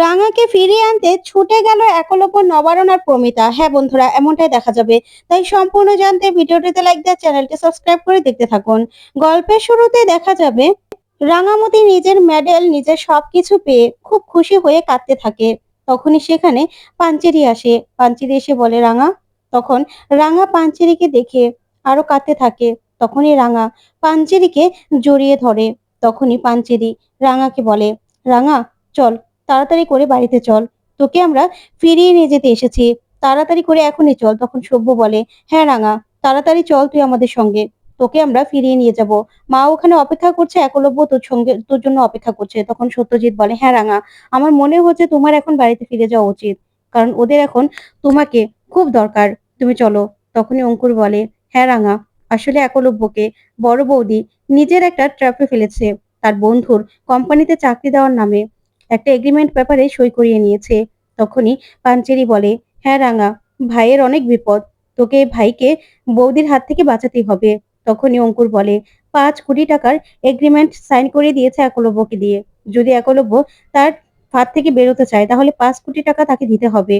রাঙাকে ফিরিয়ে আনতে ছুটে গেল একলব্য নবারণ আর প্রমিতা। হ্যাঁ বন্ধুরা, এমনটাই দেখা যাবে। তাই সম্পূর্ণ জানতে ভিডিওটিতে লাইক দেওয়া চ্যানেলটি সাবস্ক্রাইব করে দেখতে থাকুন। গল্পের শুরুতে দেখা যাবে, রাঙামতি নিজের মেডেল নিজের সবকিছু পেয়ে খুব খুশি হয়ে কাঁদতে থাকে। তখনই সেখানে পাঞ্চেরি আসে। পাঞ্চেরি এসে বলে, রাঙা। তখন রাঙা পাঞ্চেরিকে দেখে আরও কাঁদতে থাকে। তখনই রাঙা পাঞ্চেরিকে জড়িয়ে ধরে। তখনই পাঞ্চেরি রাঙাকে বলে, রাঙা, চল। তাড়াতাড়ি করে বাড়িতে চল। তোকে আমরা ফিরিয়ে নিয়ে যেতে এসেছি। তাড়াতাড়ি করে এখনই চল, তখন সভ্য বলে হ্যাঁ রাঙা, তাড়াতাড়ি চল তুই আমাদের সঙ্গে। তোকে আমরা ফিরিয়ে নিয়ে যাব। মা ওখানে অপেক্ষা করছে, একলব্য তোর সঙ্গে, তোর জন্য অপেক্ষা করছে। তখন সত্যজিৎ বলে হ্যাঁ রাঙা, আমার মনে হচ্ছে তোমার এখন বাড়িতে ফিরে যাওয়া উচিত। কারণ ওদের এখন তোমাকে খুব দরকার। তুমি চলো। তখনই অঙ্কুর বলে হ্যাঁ রাঙা, আসলে একলব্যকে বড় বৌদি নিজের একটা ট্র্যাপে ফেলেছে। তার বন্ধুর কোম্পানিতে চাকরি দেওয়ার নামে একটা এগ্রিমেন্ট ব্যাপারে সই করিয়ে নিয়েছে। তখনই পাঞ্চেরি বলে হ্যাঁ রাঙা, ভাইয়ের অনেক বিপদ। তোকে ভাইকে বৌদির হাত থেকে বাঁচাতে হবে। তখনই অঙ্কুর বলে, পাঁচ কোটি টাকার এগ্রিমেন্ট সাইন করে দিয়েছে একলব্যকে দিয়ে। যদি একলব্য তার হাত থেকে বেরোতে চায়, তাহলে পাঁচ কোটি টাকা তাকে দিতে হবে।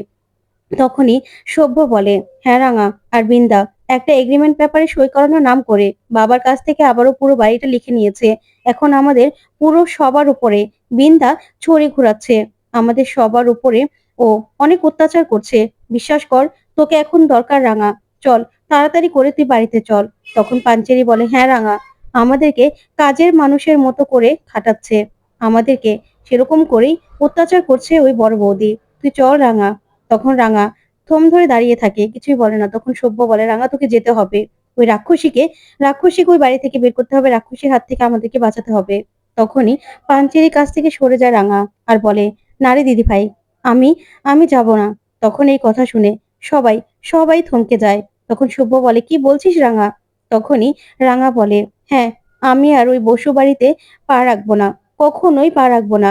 তখনই সভ্য বলে হ্যাঁ রাঙা, আর বৃন্দা একটা এগ্রিমেন্ট পেপারে সই করানোর নাম করে বাবার কাছ থেকে আবারও পুরো বাড়িটা লিখে নিয়েছে। এখন আমাদের পুরো সবার উপরে বিন্দা ছড়ি ঘুরাচ্ছে। আমাদের সবার উপরে ও অনেক অত্যাচার করছে। বিশ্বাস কর, তোকে এখন দরকার রাঙা। চল, তাড়াতাড়ি করে তুই বাড়িতে চল। তখন পাঞ্চেরি বলে হ্যাঁ রাঙা। আমাদেরকে কাজের মানুষের মতো করে খাটাচ্ছে। আমাদেরকে সেরকম করেই অত্যাচার করছে ওই বড় বৌদি। তুই চল রাঙা। তখন রাঙা থম ধরে দাঁড়িয়ে থাকে, কিছুই বলে না। তখন সভ্য বলে, রাঙা, তোকে যেতে হবে। ওই রাক্ষসীকে রাক্ষসীকে ওই বাড়ি থেকে বের করতে হবে। রাক্ষসীর হাত থেকে আমাদেরকে বাঁচাতে হবে। তখনই পাঞ্চেরির কাছ থেকে সরে যায় রাঙা আর বলে, নারে দিদি ভাই আমি আমি যাব না। তখন এই কথা শুনে সবাই সবাই থমকে যায়। তখন শুভ বলে, কি বলছিস রাঙা? তখনই রাঙা বলে হ্যাঁ আমি আর ওই বসু বাড়িতে পা রাখব না, কখনোই পা রাখব না।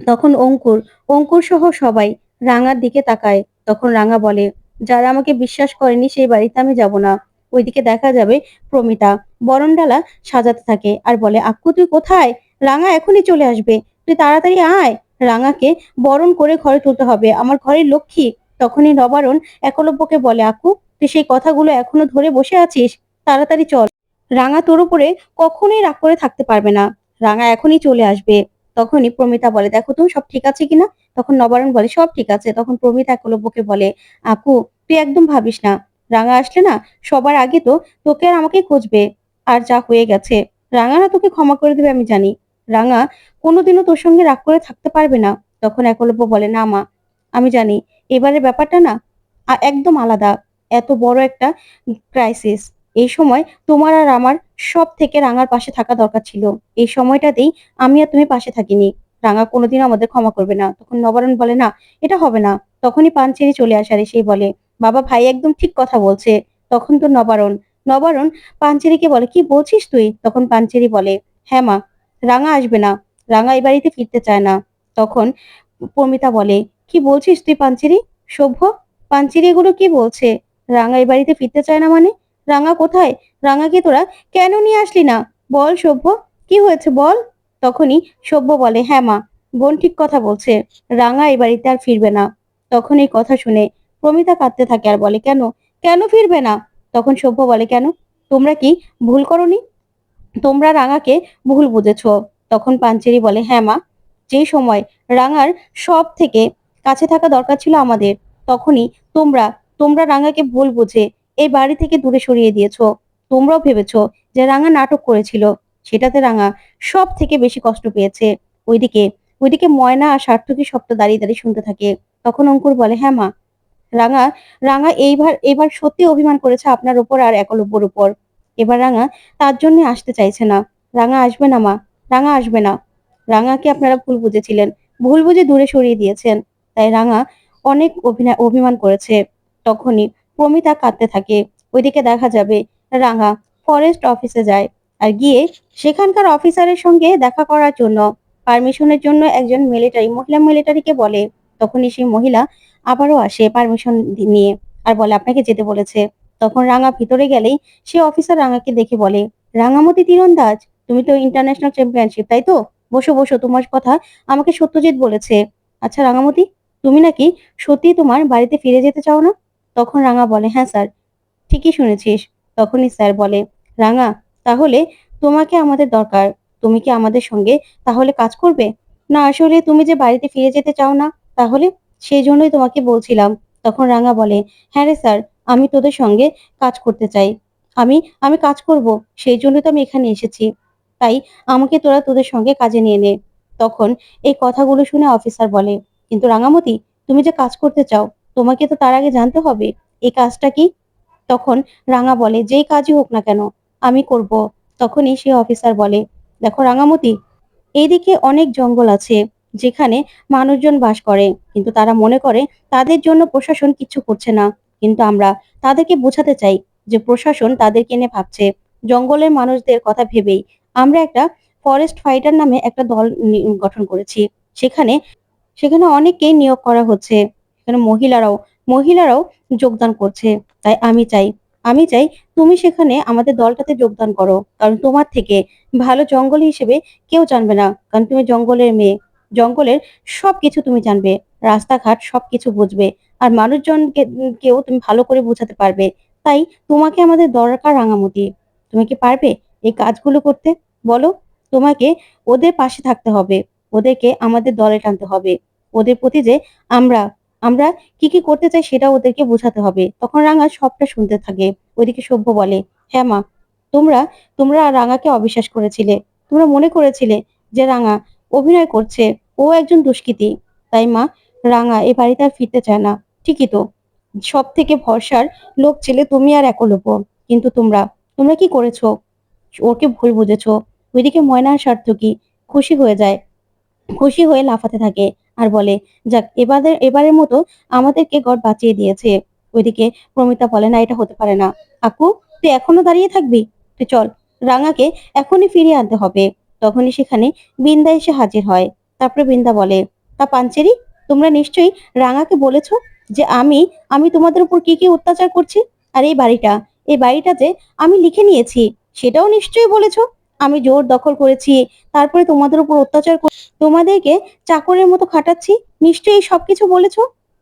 তখন অঙ্কুর অঙ্কুর সহ সবাই রাঙার দিকে তাকায়। তখন রাঙা বলে, যারা আমাকে বিশ্বাস করেনি সেই বাড়িতে আমি যাব না। ওইদিকে দেখা যাবে প্রমিতা বরণডালা সাজাতে থাকে আর বলে, আক্কু, তুই কোথায়? রাঙা এখনই চলে আসবে। তুই তাড়াতাড়ি আয়। রাঙাকে বরণ করে ঘরে তুলতে হবে। আমার ঘরের লক্ষ্মী। তখনই নবারণ একলব্যকে বলে আকু তুই সেই কথাগুলো এখনও ধরে বসে আছিস? তাড়াতাড়ি চল। রাঙা তোর উপরে কখনোই রাগ করে থাকতে পারবে না। রাঙা এখনই চলে আসবে। তখনই প্রমিতা বলে, দেখো তুমি সব ঠিক আছে কিনা? তখন নবারণ বলে, সব ঠিক আছে। তখন প্রমিতা একলব্যকে বলে, আপু, তুই একদম ভাবিস না। রাঙা আসলে না, সবার আগে তো তোকে আর আমাকে খুঁজবে, আর যা হয়ে গেছে। রাঙা না তোকে ক্ষমা করে দেবে, আমি জানি। রাঙা কোনোদিনও তোর সঙ্গে রাগ করে থাকতে পারবে না। তখন একলব্য বলে, না মা, আমি জানি। এবারের ব্যাপারটা না একদম আলাদা। এত বড় একটা ক্রাইসিস এই সময় তোমার আর আমার সব থেকে রাঙার পাশে থাকা দরকার ছিল। এই সময়টাতেই আমি আর তুমি পাশে থাকিনি। রাঙা কোনোদিন আমাদের ক্ষমা করবে না। তখন নবারণ বলে, না, এটা হবে না। তখনই পান ছেড়ে চলে আসার সেই বলে, বাবা ভাই একদম ঠিক কথা বলছে। তখন তো নবারণ। নবারণ পাঞ্চেরিকে বলে, কি বলছিস তুই? তখন পাঞ্চেরি বলে হ্যাঁ মা, রাঙা আসবে না। রাঙা এই বাড়িতে ফিরতে চায় না। তখন প্রমিতা বলে, কি বলছিস তুই পাঞ্চেরি সভ্য পাঞ্চেরি এগুলো কি বলছে? রাঙা এই বাড়িতে ফিরতে চায় না মানে? রাঙা কোথায়? রাঙাকে তোরা? কেন নিয়ে আসলি না? বল সভ্য। কি হয়েছে বল? তখনই সভ্য বলে হ্যাঁ মা, বোন ঠিক কথা বলছে। রাঙা এই বাড়িতে আর ফিরবে না। তখন এই কথা শুনে প্রমিতা কাঁদতে থাকে আর বলে, কেন? কেন ফিরবে না? তখন সভ্য বলে, কেন? তোমরা কি ভুল করনি? তোমরা রাঙাকে ভুল বুঝেছ। তখন পাঞ্চেরি বলে হ্যাঁ মা, যে সময় রাঙার সব থেকে কাছে থাকা দরকার ছিল আমাদের, তখনই তোমরা তোমরা রাঙাকে ভুল বুঝে এই বাড়ি থেকে দূরে সরিয়ে দিয়েছ। তোমরাও ভেবেছো যে রাঙা নাটক করেছিল। সেটাতে রাঙা সব থেকে বেশি কষ্ট পেয়েছে। ওইদিকে ওইদিকে ময়না আর সার্থকী শব্দ দাঁড়িয়ে দাঁড়িয়ে শুনতে থাকে। তখন অঙ্কুর বলে হ্যাঁ মা, রাঙা রাঙা এইবার, এবার সত্যি অভিমান করেছে আপনার উপর আর একলব্যর উপর। এবার রাঙা তার জন্য আসতে চাইছে না। রাঙা আসবে না মা, রাঙা আসবে না। রাঙাকে আপনারা ভুল বুঝেছিলেন। ভুল বুঝে দূরে সরিয়ে দিয়েছেন। তাই রাঙা অনেক অভিমান করেছে। তখনই প্রমিতা কাঁদতে থাকে। ওইদিকে দেখা যাবে রাঙা ফরেস্ট অফিসে যায় আর গিয়ে সেখানকার অফিসারের সঙ্গে দেখা করার জন্য পারমিশনের জন্য একজন মিলিটারি মহিলা মিলিটারিকে বলে। তখনই সেই মহিলা আবারও আসে পারমিশন নিয়ে আর বলে, আপনাকে যেতে বলেছে। তখন রাঙা ভিতরে গেলেই সে অফিসার রাঙাকে দেখে বলে, রাঙামতি তীরন্দাজ তুমি তো ইন্টারন্যাশনাল চ্যাম্পিয়নশিপ তাই তো? বসো বসো, তোমার কথা আমাকে সত্যজিৎ বলেছে। আচ্ছা রাঙামতি, তুমি নাকি সত্যি তোমার বাড়িতে ফিরে যেতে চাও না? তখন রাঙা বলে হ্যাঁ স্যার, ঠিকই শুনেছিস। তখনই স্যার বলে, রাঙা, তাহলে তোমাকে আমাদের দরকার। তুমি কি আমাদের সঙ্গে তাহলে কাজ করবে? না, আসলে তুমি যে বাড়িতে ফিরে যেতে চাও না, তাহলে সেই জন্যই তোমাকে বলছিলাম। তখন রাঙা বলে হ্যাঁ রে স্যার, আমি তোদের সঙ্গে কাজ করতে চাই। আমি আমি কাজ করব, সেই জন্যই তো আমি এখানে এসেছি। তাই আমাকে তোরা তোদের সঙ্গে কাজে নিয়ে নে। তখন এই কথাগুলো শুনে অফিসার বলে, কিন্তু রাঙামতি, তুমি যে কাজ করতে চাও তোমাকে তো তার আগে জানতে হবে, এই কাজটা কি? তখন রাঙা বলে, যেই কাজই হোক না কেন, আমি করব। তখনই সে অফিসার বলে, দেখো রাঙামতি এইদিকে অনেক জঙ্গল আছে যেখানে মানুষজন বাস করে, কিন্তু তারা মনে করে তাদের জন্য প্রশাসন কিছু করছে না। কিন্তু আমরা তাদেরকে বোঝাতে চাই যে প্রশাসন তাদেরকে নিয়ে ভাবছে। জঙ্গলের মানুষদের কথা ভেবেই আমরা একটা ফরেস্ট ফাইটার নামে একটা দল গঠন করেছি। সেখানে সেখানে অনেককেই নিয়োগ করা হচ্ছে। সেখানে মহিলারাও মহিলারাও যোগদান করছে। তাই আমি চাই আমি চাই তুমি সেখানে আমাদের দলটাতে যোগদান করো। কারণ তোমার থেকে ভালো জঙ্গল হিসেবে কেউ জানবে না। কারণ তুমি জঙ্গলের মেয়ে, জঙ্গলের সবকিছু তুমি জানবে, রাস্তাঘাট সবকিছু বুঝবে, আর মানুষজনকে, কেউ তুমি ভালো করে বোঝাতে পারবে। তাই তোমাকে আমাদের দরকার রাঙামতি। তুমি কি পারবে এই কাজগুলো করতে? বলো, তোমাকে ওদের পাশে থাকতে হবে। ওদেরকে আমাদের দলে টানতে হবে। ওদের প্রতি যে আমরা আমরা কি কি করতে চাই সেটা ওদেরকে বোঝাতে হবে। তখন রাঙা সবটা শুনতে থাকে। ওইদিকে সভ্য বলে হ্যাঁ মা, তোমরা তোমরা রাঙাকে অবিশ্বাস করেছিলে। তোমরা মনে করেছিলে যে রাঙা অভিনয় করছে। ও একজন দুষ্কৃতী। তাই মা, রাঙা এ বাড়িতে আর ফিরতে চায় না। ঠিকই তো। সব থেকে ভরসার লোক ছেলে তুমি আর একলব্য। কিন্তু তোমরা তোমরা কি করেছ? ওকে ভুল বুঝেছ। ওইদিকে ময়নার স্বার্থ কি? খুশি হয়ে যায়। খুশি হয়ে লাফাতে থাকে। আর বলে, যাক এবারে এবারের মতো আমাদেরকে গড বাঁচিয়ে দিয়েছে। ওইদিকে প্রমিতা বলে, না, এটা হতে পারে না। আকু, তুই এখনও দাঁড়িয়ে থাকবি? তুই চল, রাঙাকে এখনই ফিরিয়ে আনতে হবে। তখনই সেখানে বিন্দা এসে হাজির হয়। তারপরে বিন্দা বলে, তা পাঞ্চেরি, তোমরা নিশ্চয়ই রাঙাকে বলেছ যে আমি আমি তোমাদের উপর কি কি অত্যাচার করছি? আর এই বাড়িটা এই বাড়িটা যে আমি লিখে নিয়েছি, সেটাও নিশ্চয়ই বলেছ? আমি জোর দখল করেছি, তারপরে তোমাদের উপর অত্যাচার তোমাদেরকে চাকরের মতো খাটাচ্ছি, নিশ্চয়ই সবকিছু বলেছ?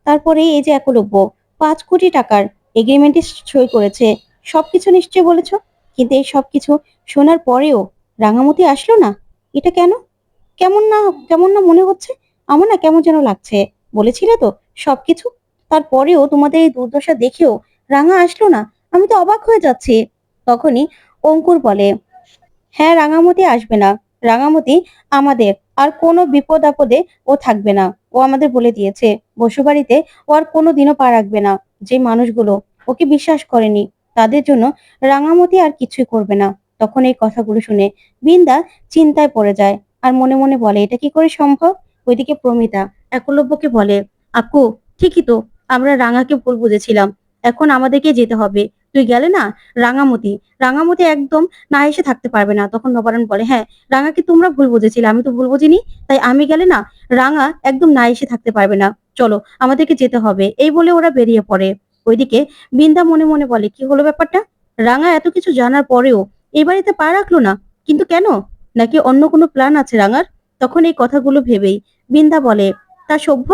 তারপরে এই যে একলব্য, পাঁচ কোটি টাকার এগ্রিমেন্টে সই করেছে, সবকিছু নিশ্চয়ই বলেছ? কিন্তু এই সবকিছু শোনার পরেও রাঙামতি আসলো না? এটা কেন? কেমন না কেমন না মনে হচ্ছে? আমার না কেমন যেন লাগছে। বলেছিলে তো সবকিছু? তারপরেও তোমাদের এই দুর্দশা দেখেও রাঙা আসলো না? আমি তো অবাক হয়ে যাচ্ছি। তখনই অঙ্কুর বলে হ্যাঁ রাঙামতি আসবে না। রাঙামতি আমাদের, আর কোনো বিপদ আপদে ও থাকবে না। ও আমাদের বলে দিয়েছে বসুবাড়িতে ও আর কোনো দিনও পা রাখবে না। যে মানুষগুলো ওকে বিশ্বাস করেনি, তাদের জন্য রাঙামতি আর কিছুই করবে না। তখন এই কথাগুলো শুনে বিন্দা চিন্তায় পড়ে যায় আর মনে মনে বলে, এটা কি করে সম্ভব? ওইদিকে প্রমিতা একলব্যকে বলে আকু ঠিকই তো, আমরা রাঙাকে ভুল বুঝেছিলাম। এখন আমাদেরকে যেতে হবে। তুই গেলে না রাঙামতি রাঙামতি একদম না এসে থাকতে পারবে না। তখন নবারণ বলে হ্যাঁ রাঙাকে তোমরা ভুল বুঝেছিলে? আমি তো ভুল বুঝিনি, তাই আমি গেলে না রাঙা একদম না এসে থাকতে পারবে না। চলো, আমাদেরকে যেতে হবে। এই বলে ওরা বেরিয়ে পড়ে। ওইদিকে বিন্দা মনে মনে বলে, কি হলো ব্যাপারটা? রাঙা এত কিছু জানার পরেও এই বাড়িতে পা রাখল না? কিন্তু কেন? নাকি অন্য কোনো প্ল্যান আছে রাঙার? তখন এই কথাগুলো ভেবেই বিন্দা বলে, তা সভ্য,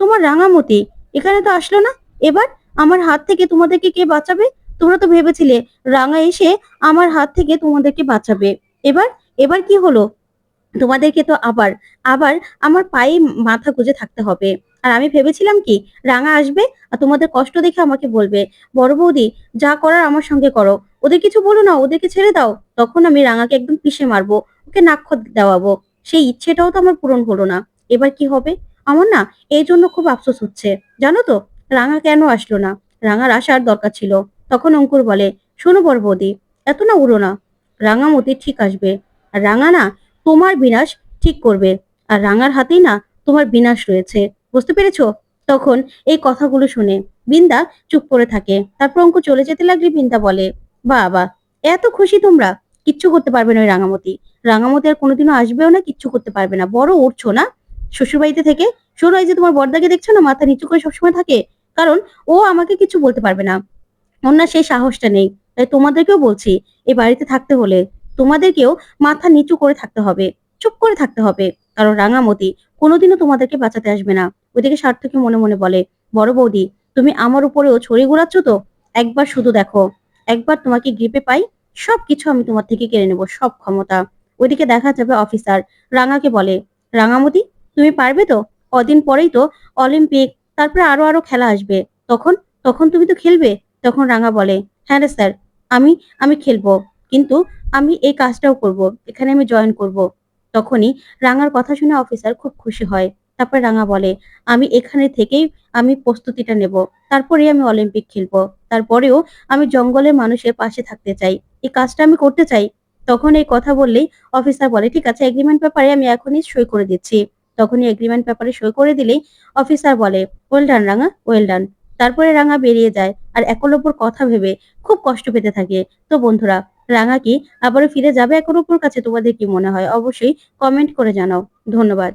তোমার রাঙামতি, এখানে তো আসলো না? এবার আমার হাত থেকে তোমাদেরকে কে বাঁচাবে? তোমরা তো ভেবেছিলে রাঙা এসে আমার হাত থেকে তোমাদেরকে বাঁচাবে। এবার এবার কি হলো? তোমাদেরকে তো আবার আবার আমার পায়ে মাথা গুজে থাকতে হবে। আর আমি ভেবেছিলাম কি, রাঙা আসবে আর তোমাদের কষ্ট দেখে আমাকে বলবে, বড় বৌদি, যা করার আমার সঙ্গে করো। ওদের কিছু বলো না, ওদেরকে ছেড়ে দাও। তখন আমি রাঙাকে একদম পিষে মারবো, ওকে নাক্ষত দেওয়াবো। সেই ইচ্ছেটাও তো আমার পূরণ হলো না। এবার কি হবে? আমার না এই জন্য খুব আফসোস হচ্ছে। জানো তো, রাঙা কেন আসলো না? রাঙার আসার দরকার ছিল। তখন অঙ্কুর বলে, শোনো বৌদি এত না উড়ো না। রাঙামতি ঠিক আসবে। আর রাঙা না তোমার বিনাশ ঠিক করবে। আর রাঙার হাতেই না তোমার বিনাশ রয়েছে। বুঝতে পেরেছ? তখন এই কথাগুলো শুনে বিন্দা চুপ করে থাকে। তারপর অঙ্ক চলে যেতে লাগলে বিন্দা বলে, বাবা, এত খুশি তোমরা। কিচ্ছু করতে পারবে না ওই রাঙামতি। রাঙামতি আর কোনোদিনও আসবেও না, কিচ্ছু করতে পারবে না। বড় উঠছো না? শ্বশুরবাড়িতে থেকে শোনো, এই যে তোমার বর্দাকে দেখছ না, মাথা নিচু করে সবসময় থাকে? কারণ ও আমাকে কিছু বলতে পারবে না। না সেই সাহসটা নেই। তাই তোমাদেরকেও বলছি, এ বাড়িতে থাকতে হলে তোমাদেরকেও মাথা নিচু করে থাকতে হবে, চুপ করে থাকতে হবে। কারণ রাঙামতি কোনোদিনও তোমাদেরকে বাঁচাতে আসবে না। ওইদিকে সার্থকী মনে মনে বলে, বড় বৌদি, তুমি আমার উপরেও ছড়ি ঘোরাচ্ছ তো? একবার শুধু দেখো। একবার তোমাকে গ্রিপে পাই, সবকিছু আমি তোমার থেকে কেড়ে নেব, সব ক্ষমতা। ওইদিকে দেখা যাবে অফিসার রাঙাকে বলে, রাঙামতি, তুমি পারবে তো? কদিন পরেই তো অলিম্পিক, তারপরে আরও আরও খেলা আসবে। তখন তখন তুমি তো খেলবে? তখন রাঙা বলে হ্যাঁ রে স্যার, আমি আমি খেলব, কিন্তু আমি এই কাজটাও করব, এখানে আমি জয়েন করব। তখনই রাঙার কথা শুনে অফিসার খুব খুশি হয়। তারপর রাঙা বলে, আমি এখানে থেকেই আমি প্রস্তুতিটা নেব তারপরে আমি অলিম্পিক খেলব, তারপরেও আমি জঙ্গলের মানুষের পাশে থাকতে চাই, এই কাজটা আমি করতে চাই। তখন এই কথা বললেই অফিসার বলে, ঠিক আছে এগ্রিমেন্ট পেপারে আমি এখনই সই করে দিচ্ছি। তখনই এগ্রিমেন্ট পেপারে সই করে দিলেই অফিসার বলে ওয়েল ডান রাঙা ওয়েল ডান তারপরে রাঙা বেরিয়ে যায় আর একলব্যর কথা ভেবে খুব কষ্ট পেতে থাকে। তো বন্ধুরা, রাঙা কি আবারও ফিরে যাবে একলব্যর কাছে? তোমাদের কি মনে হয়? অবশ্যই কমেন্ট করে জানাও। ধন্যবাদ।